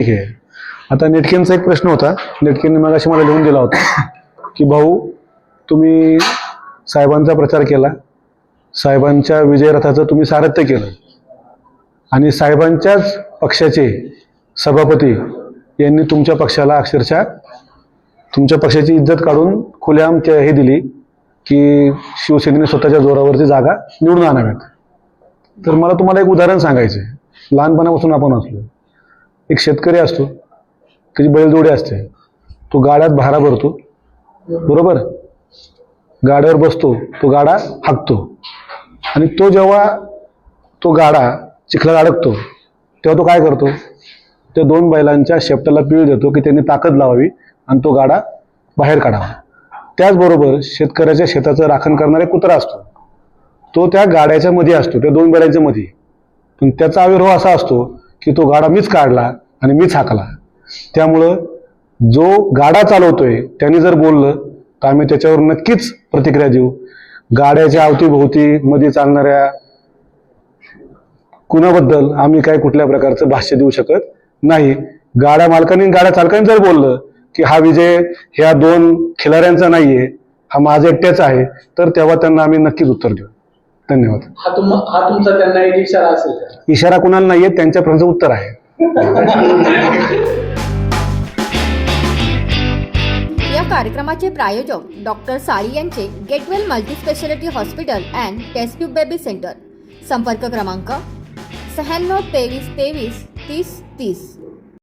ठीक आहे आता नेटकेनचा एक प्रश्न होता. नेटकेनने मग अशी मला लिहून दिला होता की भाऊ तुम्ही साहेबांचा प्रचार केला. साहेबांच्या विजयरथाचं तुम्ही सारथ्य केलं. आणि साहेबांच्याच पक्षाचे सभापती यांनी तुमच्या पक्षाला अक्षरशः तुमच्या पक्षाची इज्जत काढून खुलेआम ते- हे दिली की शिवसेनेने स्वतःच्या जोरावरती जागा निवडून आणाव्यात. तर मला तुम्हाला एक उदाहरण सांगायचं आहे लहानपणापासून आपण असलो. एक शेतकरी असतो त्याची बैलजोडी असते. तो गाड्यात भारा भरतो. बरोबर? गाड्यावर बसतो तो गाडा हाकतो. आणि तो जेव्हा तो गाडा चिखलात अडकतो तेव्हा तो काय करतो? त्या दोन बैलांच्या शेपटाला पीळ देतो की त्यांनी ताकद लावावी आणि तो गाडा बाहेर काढावा. त्याचबरोबर शेतकऱ्याच्या शेताचं राखण करणारा कुत्रा असतो. तो त्या गाड्याच्या मध्ये असतो त्या दोन बैलांच्या मध्ये पण त्याचा आविर्भाव असा असतो की तो गाडा मीच काढला आणि मीच हाकला. त्यामुळं जो गाडा चालवतोय त्यांनी जर बोललं तर आम्ही त्याच्यावर नक्कीच प्रतिक्रिया देऊ. गाड्याच्या अवतीभोवती मध्ये चालणाऱ्या कुणाबद्दल आम्ही काय कुठल्या प्रकारचं भाष्य देऊ शकत नाही. गाड्या मालकांनी गाड्या चालकांनी जर बोललं की हा विजय ह्या दोन खिलाऱ्यांचा नाहीये हा माझा एकट्याचा आहे तर तेव्हा त्यांना आम्ही नक्कीच उत्तर देऊ. धन्यवाद. हा तुम हा तुमचा त्यांना एक इशारा असेल का? इशारा कुणाला नाहीये त्यांच्या प्रश्नाचं उत्तर आहे. या कार्यक्रमाचे प्रायोजक डॉक्टर साळी यांचे get well multispeciality hospital and test tube baby centre. संपर्क क्रमांक शहाण्णव तेवीस तेवीस तीस तीस.